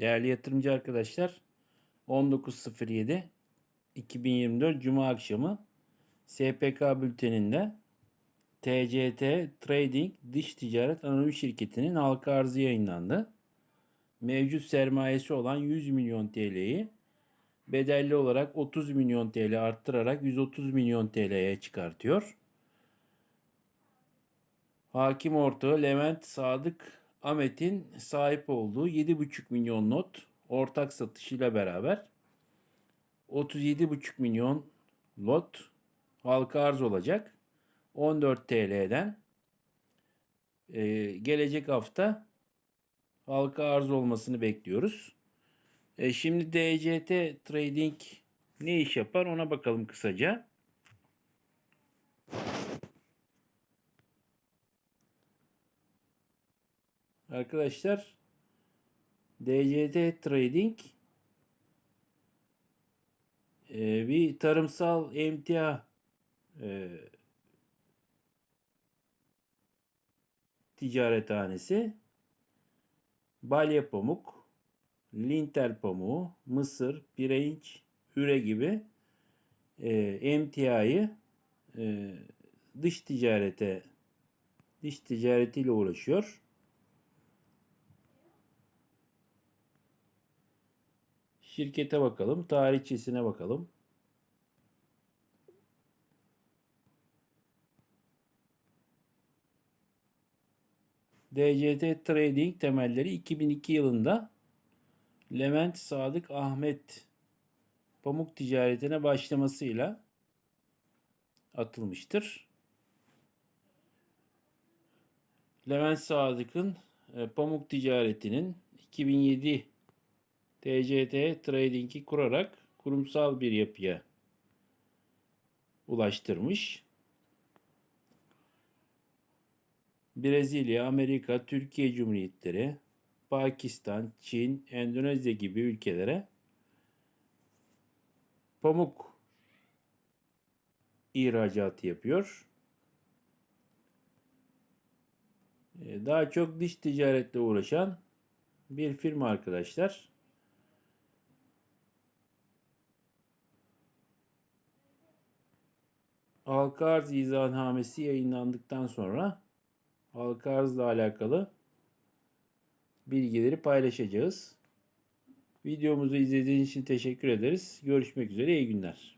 Değerli yatırımcı arkadaşlar 19.07 2024 Cuma akşamı SPK bülteninde TCT Trading Dış Ticaret Anonim Şirketi'nin halka arzı yayınlandı. Mevcut sermayesi olan 100 milyon TL'yi bedelli olarak 30 milyon TL arttırarak 130 milyon TL'ye çıkartıyor. Hakim ortağı Levent Sadık Ahmet'in sahip olduğu 7,5 milyon not ortak satışıyla beraber 37,5 milyon lot halka arz olacak. 14 TL'den Ee, gelecek hafta halka arz olmasını bekliyoruz. Ee, şimdi DCT Trading ne iş yapar ona bakalım kısaca. Arkadaşlar DCT Trading e, bir tarımsal emtia e, ticarethanesi balya pamuk, lintel pamuğu, mısır, pirinç, üre gibi e, emtiayı e, dış ticarete dış ticaretiyle uğraşıyor. Şirkete bakalım. Tarihçesine bakalım. DCT Trading temelleri 2002 yılında Levent Sadık Ahmet pamuk ticaretine başlamasıyla atılmıştır. Levent Sadık'ın e, pamuk ticaretinin 2007 TCT Trading'i kurarak kurumsal bir yapıya ulaştırmış. Brezilya, Amerika, Türkiye Cumhuriyetleri, Pakistan, Çin, Endonezya gibi ülkelere pamuk ihracatı yapıyor. Ee, daha çok dış ticaretle uğraşan bir firma arkadaşlar. Halka arz izahnamesi yayınlandıktan sonra halka arzla alakalı bilgileri paylaşacağız. Videomuzu izlediğiniz için teşekkür ederiz. Görüşmek üzere. İyi günler.